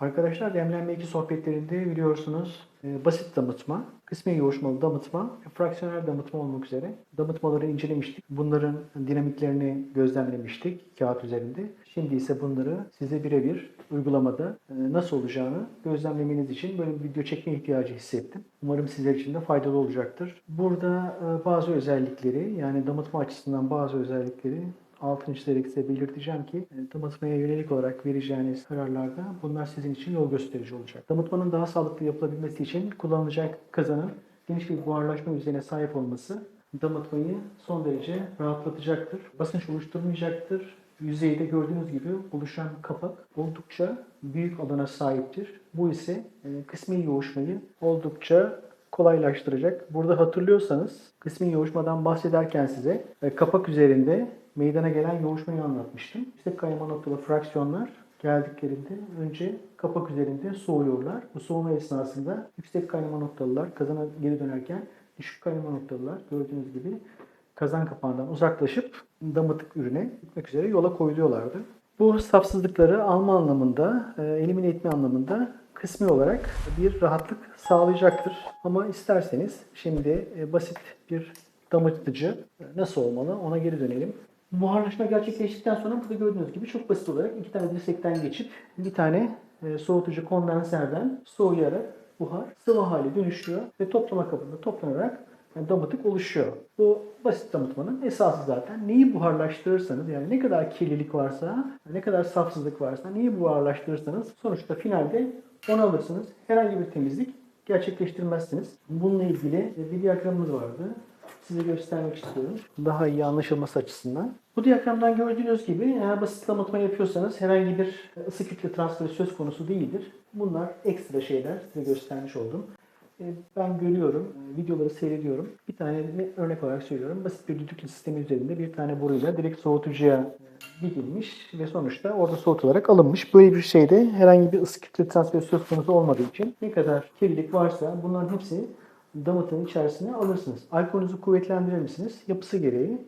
Arkadaşlar demlenme 2 sohbetlerinde biliyorsunuz e, basit damıtma, kısmi yoğuşmalı damıtma, fraksiyonel damıtma olmak üzere damıtmaları incelemiştik. Bunların dinamiklerini gözlemlemiştik kağıt üzerinde. Şimdi ise bunları size birebir uygulamada e, nasıl olacağını gözlemlemeniz için böyle bir video çekme ihtiyacı hissettim. Umarım sizler için de faydalı olacaktır. Burada e, bazı özellikleri yani damıtma açısından bazı özellikleri altını çizerek size belirteceğim ki e, damıtmaya yönelik olarak vereceğiniz kararlarda bunlar sizin için yol gösterici olacak. Damıtmanın daha sağlıklı yapılabilmesi için kullanılacak kazanın geniş bir buharlaşma yüzeyine sahip olması damıtmayı son derece rahatlatacaktır. Basınç oluşturmayacaktır. Yüzeyde gördüğünüz gibi oluşan kapak oldukça büyük alana sahiptir. Bu ise e, kısmi yoğuşmayı oldukça kolaylaştıracak. Burada hatırlıyorsanız kısmi yoğuşmadan bahsederken size e, kapak üzerinde meydana gelen yoğuşmayı anlatmıştım. Yüksek kayma noktalı fraksiyonlar geldiklerinde önce kapak üzerinde soğuyorlar. Bu soğuma esnasında yüksek kaynama noktalılar kazana geri dönerken düşük kaynama noktalılar gördüğünüz gibi kazan kapağından uzaklaşıp damıtık ürüne gitmek üzere yola koyuluyorlardı. Bu safsızlıkları alma anlamında, e, elimine etme anlamında kısmi olarak bir rahatlık sağlayacaktır. Ama isterseniz şimdi e, basit bir damıtıcı e, nasıl olmalı ona geri dönelim. Buharlaşma gerçekleştikten sonra burada gördüğünüz gibi çok basit olarak iki tane dirsekten geçip bir tane e, soğutucu kondenserden soğuyarak buhar sıvı hale dönüşüyor ve toplama kabında toplanarak yani damıtık oluşuyor. Bu basit damıtmanın esası zaten neyi buharlaştırırsanız yani ne kadar kirlilik varsa, ne kadar safsızlık varsa neyi buharlaştırırsanız sonuçta finalde onu alırsınız. Herhangi bir temizlik gerçekleştirmezsiniz. Bununla ilgili bir diyagramımız vardı. Size göstermek istiyorum. Daha iyi anlaşılması açısından. Bu diyagramdan gördüğünüz gibi eğer basit damıtma yapıyorsanız herhangi bir ısı kütle transferi söz konusu değildir. Bunlar ekstra şeyler size göstermiş oldum. E, Ben görüyorum, e, videoları seyrediyorum. Bir tane örnek olarak söylüyorum. Basit bir düdüklü sistemi üzerinde bir tane boruyla direkt soğutucuya e, gidilmiş ve sonuçta orada soğutularak alınmış. Böyle bir şeyde herhangi bir ısı kütle transferi söz konusu olmadığı için ne kadar kirlilik varsa bunların hepsi damıtın içerisine alırsınız. Alkolünüzü kuvvetlendirir misiniz? Yapısı gereği,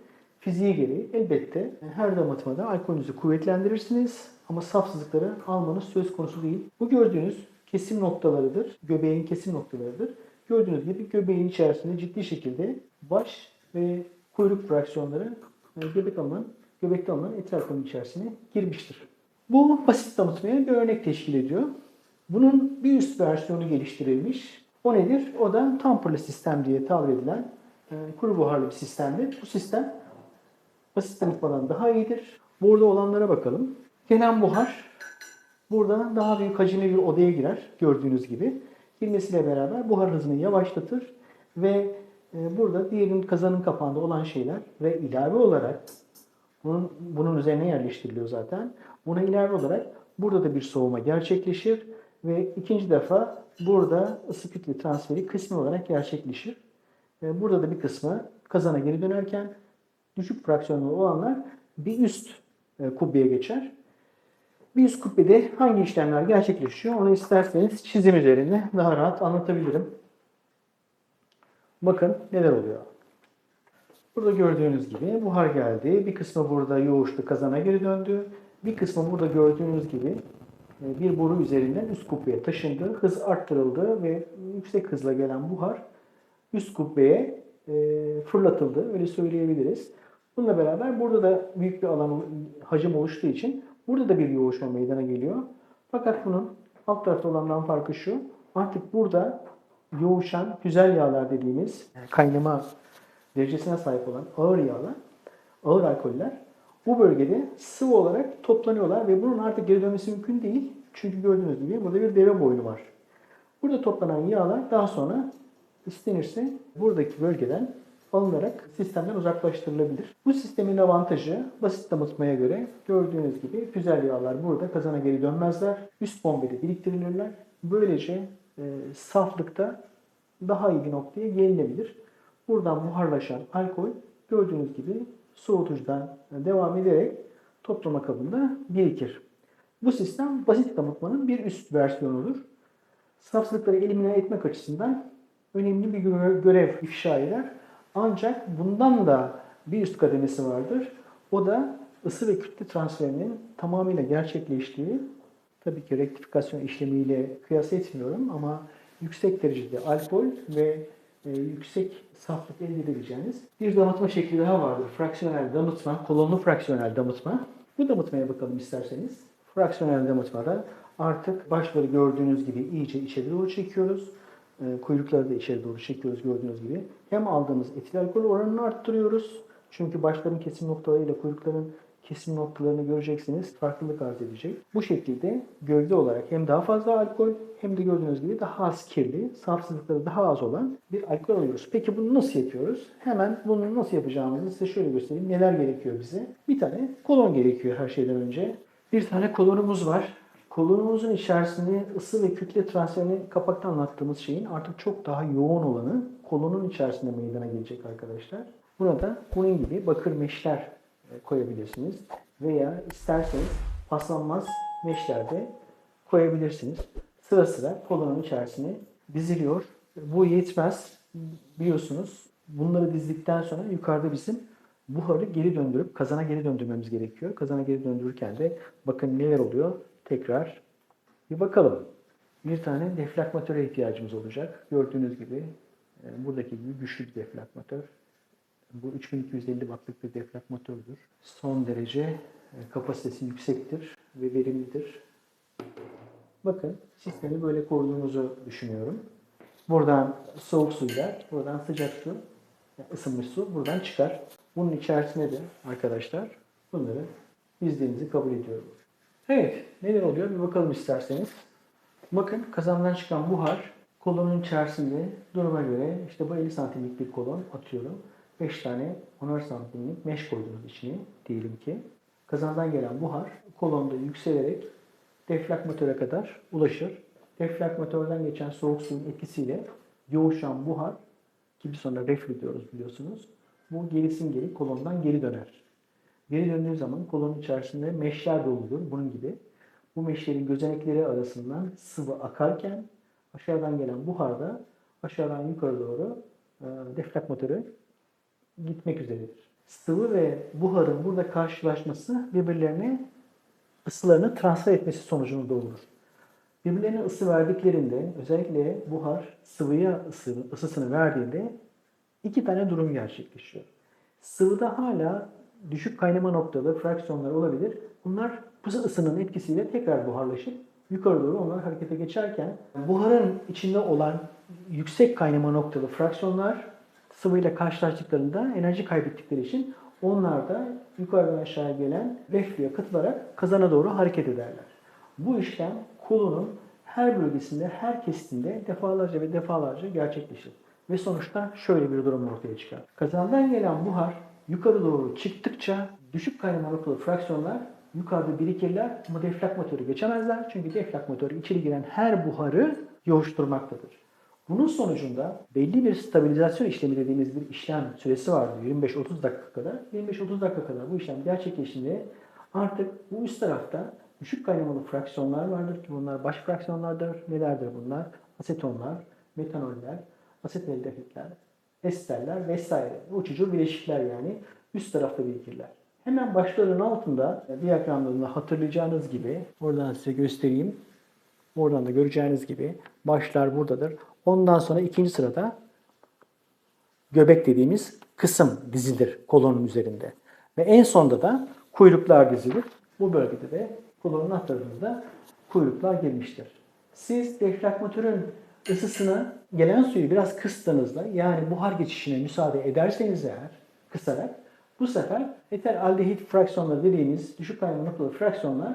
fiziği gereği elbette her damıtmada alkolünüzü kuvvetlendirirsiniz ama safsızlıkları almanız söz konusu değil. Bu gördüğünüz kesim noktalarıdır. Göbeğin kesim noktalarıdır. Gördüğünüz gibi göbeğin içerisinde ciddi şekilde baş ve kuyruk fraksiyonları e, göbek alınan, göbekte alınan etrafının içerisine girmiştir. Bu basit damıtmaya bir örnek teşkil ediyor. Bunun bir üst versiyonu geliştirilmiş. O nedir? O da tamperli sistem diye tabir edilen e, kuru buharlı bir sistemdir. Bu sistem basit damıtmadan daha iyidir. Burada olanlara bakalım. Gelen buhar burada daha büyük hacimli bir odaya girer gördüğünüz gibi. Girmesiyle beraber buhar hızını yavaşlatır ve e, burada diğerinin kazanın kapağında olan şeyler ve ilave olarak bunun, bunun üzerine yerleştiriliyor zaten. Buna ilave olarak burada da bir soğuma gerçekleşir ve ikinci defa burada ısı kütle transferi kısmi olarak gerçekleşir. E, Burada da bir kısmı kazana geri dönerken düşük fraksiyonlu olanlar bir üst e, kubbeye geçer. Bir üst kubbede hangi işlemler gerçekleşiyor onu isterseniz çizim üzerinde daha rahat anlatabilirim. Bakın neler oluyor. Burada gördüğünüz gibi buhar geldi. Bir kısmı burada yoğuştu, kazana geri döndü. Bir kısmı burada gördüğünüz gibi bir boru üzerinden üst kubbeye taşındı. Hız arttırıldı ve yüksek hızla gelen buhar üst kubbeye e, fırlatıldı. Öyle söyleyebiliriz. Bununla beraber burada da büyük bir alan hacim oluştuğu için burada da bir yoğuşma meydana geliyor. Fakat bunun alt tarafta olandan farkı şu. Artık burada yoğuşan güzel yağlar dediğimiz kaynama derecesine sahip olan ağır yağlar, ağır alkoller bu bölgede sıvı olarak toplanıyorlar ve bunun artık geri dönmesi mümkün değil. Çünkü gördüğünüz gibi burada bir deve boynu var. Burada toplanan yağlar daha sonra istenirse buradaki bölgeden alınarak sistemden uzaklaştırılabilir. Bu sistemin avantajı basit damıtmaya göre gördüğünüz gibi güzel yağlar burada kazana geri dönmezler. Üst bombede biriktirilirler. Böylece e, saflıkta daha iyi bir noktaya gelinebilir. Buradan buharlaşan alkol gördüğünüz gibi soğutucudan devam ederek toplama kabında birikir. Bu sistem basit damıtmanın bir üst versiyonudur. Safsızlıkları elimine etmek açısından önemli bir görev, ifşa eder. Ancak bundan da bir üst kademesi vardır. O da ısı ve kütle transferinin tamamıyla gerçekleştiği Tabii ki rektifikasyon işlemiyle kıyas etmiyorum ama yüksek derecede alkol ve e, yüksek saflık elde edebileceğiniz bir damıtma şekli daha vardır. Fraksiyonel damıtma, kolonlu fraksiyonel damıtma. Bu damıtmaya bakalım isterseniz. Fraksiyonel damıtmada artık başları gördüğünüz gibi iyice içeri doğru çekiyoruz. E, kuyrukları da içeri doğru çekiyoruz gördüğünüz gibi. Hem aldığımız etil alkol oranını arttırıyoruz. Çünkü başların kesim noktalarıyla kuyrukların kesim noktalarını göreceksiniz. Farklılık arz edecek. Bu şekilde gövde olarak hem daha fazla alkol hem de gördüğünüz gibi daha az kirli, safsızlıkları daha az olan bir alkol alıyoruz. Peki bunu nasıl yapıyoruz? Hemen bunu nasıl yapacağımızı size şöyle göstereyim. Neler gerekiyor bize? Bir tane kolon gerekiyor her şeyden önce. Bir tane kolonumuz var. Kolonumuzun içerisinde ısı ve kütle transferini kapakta anlattığımız şeyin artık çok daha yoğun olanı kolonun içerisinde meydana gelecek arkadaşlar. Burada bunun gibi bakır meşler koyabilirsiniz. Veya isterseniz paslanmaz meşler de koyabilirsiniz. Sıra sıra kolonun içerisine diziliyor. Bu yetmez. Biliyorsunuz bunları dizdikten sonra yukarıda bizim buharı geri döndürüp kazana geri döndürmemiz gerekiyor. Kazana geri döndürürken de bakın neler oluyor. Tekrar bir bakalım. Bir tane deflakmatöre ihtiyacımız olacak. Gördüğünüz gibi e, buradaki gibi güçlü bir deflakmatör. Bu 3250 wattlık bir deflakmatördür. Son derece e, kapasitesi yüksektir ve verimlidir. Bakın sistemi böyle kurduğumuzu düşünüyorum. Buradan soğuk suyla, buradan sıcak su, ısınmış su buradan çıkar. Bunun içerisine de arkadaşlar bunları dizdiğimizi kabul ediyorum. Evet, neler oluyor bir bakalım isterseniz. Bakın kazandan çıkan buhar kolonun içerisinde duruma göre işte bu 50 santimlik bir kolon atıyorum. 5 tane 10'ar santimlik meş koydunuz içine diyelim ki. Kazandan gelen buhar kolonda yükselerek deflakmatöre kadar ulaşır. Deflakmatörden geçen soğuk suyun etkisiyle yoğuşan buhar ki bir sonra reflü diyoruz biliyorsunuz. Bu gerisin geri kolondan geri döner. Geri döndüğü zaman kolonun içerisinde meşler doludur bunun gibi. Bu meşlerin gözenekleri arasından sıvı akarken aşağıdan gelen buhar da aşağıdan yukarı doğru deflakmatöre gitmek üzeredir. Sıvı ve buharın burada karşılaşması birbirlerine ısılarını transfer etmesi sonucunda doğurur. Birbirlerine ısı verdiklerinde özellikle buhar sıvıya ısı, ısısını verdiğinde iki tane durum gerçekleşiyor. Sıvıda hala düşük kaynama noktalı fraksiyonlar olabilir. Bunlar bu ısının etkisiyle tekrar buharlaşıp yukarı doğru onlar harekete geçerken buharın içinde olan yüksek kaynama noktalı fraksiyonlar sıvıyla karşılaştıklarında enerji kaybettikleri için onlar da yukarıdan aşağıya gelen reflüye katılarak kazana doğru hareket ederler. Bu işlem kolonun her bölgesinde, her kesitinde defalarca ve defalarca gerçekleşir. Ve sonuçta şöyle bir durum ortaya çıkar. Kazandan gelen buhar yukarı doğru çıktıkça düşük kaynama noktalı fraksiyonlar yukarıda birikirler ama deflakmatörü geçemezler. Çünkü deflakmatör içeri giren her buharı yoğuşturmaktadır. Bunun sonucunda belli bir stabilizasyon işlemi dediğimiz bir işlem süresi vardı 25-30 dakika kadar. 25-30 dakika kadar bu işlem gerçekleştiğinde artık bu üst tarafta düşük kaynamalı fraksiyonlar vardır ki bunlar baş fraksiyonlardır. Nelerdir bunlar? Asetonlar, metanoller, asetaldehitler, esterler vesaire. Uçucu bileşikler yani üst tarafta birikirler. Hemen başların altında diyagramlarında hatırlayacağınız gibi oradan size göstereyim. Oradan da göreceğiniz gibi başlar buradadır. Ondan sonra ikinci sırada göbek dediğimiz kısım dizilir kolonun üzerinde. Ve en sonda da kuyruklar dizilir. Bu bölgede de kolonun alt tarafında kuyruklar girmiştir. Siz deflakmatörün ısısına gelen suyu biraz kıstığınızda yani buhar geçişine müsaade ederseniz eğer kısarak bu sefer eter aldehit fraksiyonları dediğimiz düşük kaynama noktalı fraksiyonlar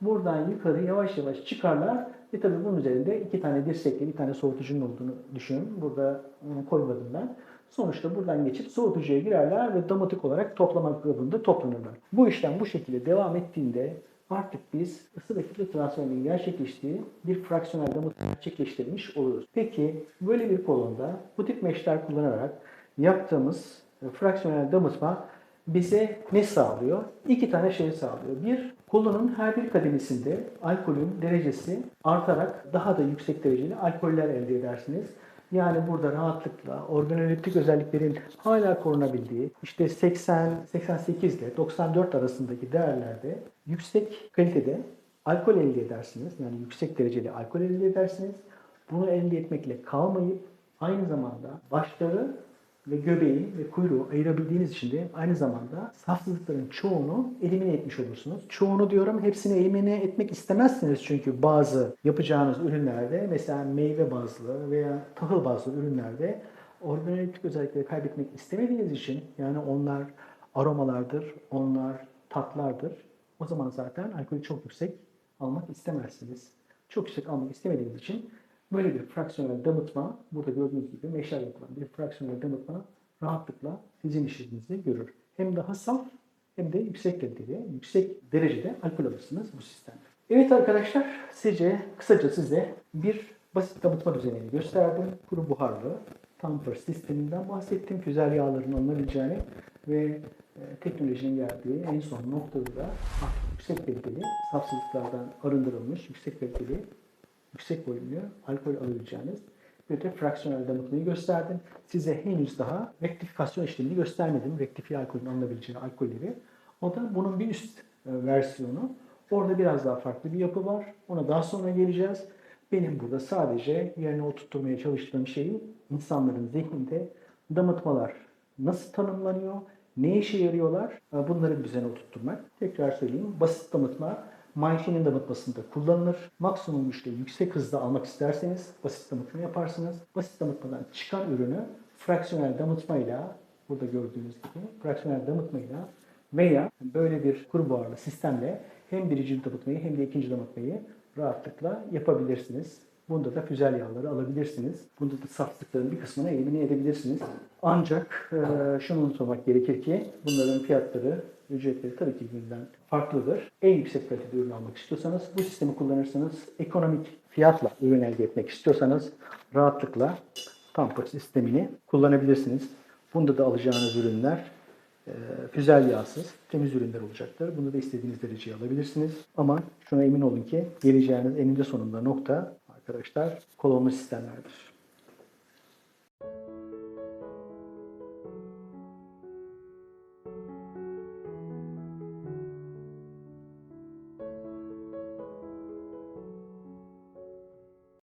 buradan yukarı yavaş yavaş çıkarlar ve tabii bunun üzerinde iki tane dirsekli bir tane soğutucunun olduğunu düşünün. Burada e, koymadım ben. Sonuçta buradan geçip soğutucuya girerler ve damatik olarak toplama kabında toplanırlar. Bu işlem bu şekilde devam ettiğinde artık biz ısı ve kütle transferinin gerçekleştiği bir fraksiyonel damıtma gerçekleştirmiş oluruz. Peki böyle bir kolonda bu tip meşler kullanarak yaptığımız e, fraksiyonel damıtma bize ne sağlıyor? İki tane şey sağlıyor. Bir, kolonun her bir kademesinde alkolün derecesi artarak daha da yüksek dereceli alkoller elde edersiniz. Yani burada rahatlıkla organoleptik özelliklerin hala korunabildiği işte 80, 88 ile 94 arasındaki değerlerde yüksek kalitede alkol elde edersiniz. Yani yüksek dereceli alkol elde edersiniz. Bunu elde etmekle kalmayıp aynı zamanda başları ve göbeği ve kuyruğu ayırabildiğiniz için de aynı zamanda safsızlıkların çoğunu elimine etmiş olursunuz. Çoğunu diyorum hepsini elimine etmek istemezsiniz çünkü bazı yapacağınız ürünlerde mesela meyve bazlı veya tahıl bazlı ürünlerde organoleptik özellikleri kaybetmek istemediğiniz için yani onlar aromalardır, onlar tatlardır. O zaman zaten alkolü çok yüksek almak istemezsiniz. Çok yüksek almak istemediğiniz için böyle bir fraksiyonel damıtma, burada gördüğünüz gibi meşal yapılan bir fraksiyonel damıtma rahatlıkla sizin işinizi görür. Hem daha saf hem de yüksek kaliteli, yüksek derecede alkol alırsınız bu sistemde. Evet arkadaşlar, sizce kısaca size bir basit damıtma düzenini gösterdim. Kuru buharlı tamper sisteminden bahsettim. Güzel yağların alınabileceğini ve e, teknolojinin geldiği en son noktada da yüksek kaliteli, safsızlıklardan arındırılmış, yüksek kaliteli, yüksek volümlü alkol alabileceğiniz bir de fraksiyonel damıtmayı gösterdim. Size henüz daha rektifikasyon işlemini göstermedim. Rektifiye alkolün alınabileceği alkolleri. O da bunun bir üst e, versiyonu. Orada biraz daha farklı bir yapı var. Ona daha sonra geleceğiz. Benim burada sadece yerine oturtmaya çalıştığım şeyi insanların zihninde damıtmalar nasıl tanımlanıyor, ne işe yarıyorlar e, bunları bir düzene oturtturmak. Tekrar söyleyeyim. Basit damıtma Manşinin damıtmasında kullanılır. Maksimum güçle yüksek hızda almak isterseniz basit damıtma yaparsınız. Basit damıtmadan çıkan ürünü fraksiyonel damıtmayla burada gördüğünüz gibi fraksiyonel damıtmayla veya böyle bir kuru buharlı sistemle hem birinci damıtmayı hem de ikinci damıtmayı rahatlıkla yapabilirsiniz. Bunda da füzel yağları alabilirsiniz. Bunda da saflıkların bir kısmını elimine edebilirsiniz. Ancak e, şunu unutmamak gerekir ki bunların fiyatları, ücretleri tabii ki birbirinden farklıdır. En yüksek kalitede ürün almak istiyorsanız bu sistemi kullanırsanız ekonomik fiyatla ürün elde etmek istiyorsanız rahatlıkla Tamper sistemini kullanabilirsiniz. Bunda da alacağınız ürünler e, füzel yağsız, temiz ürünler olacaktır. Bunu da istediğiniz dereceye alabilirsiniz. Ama şuna emin olun ki geleceğiniz eninde sonunda nokta arkadaşlar kolonlu sistemlerdir.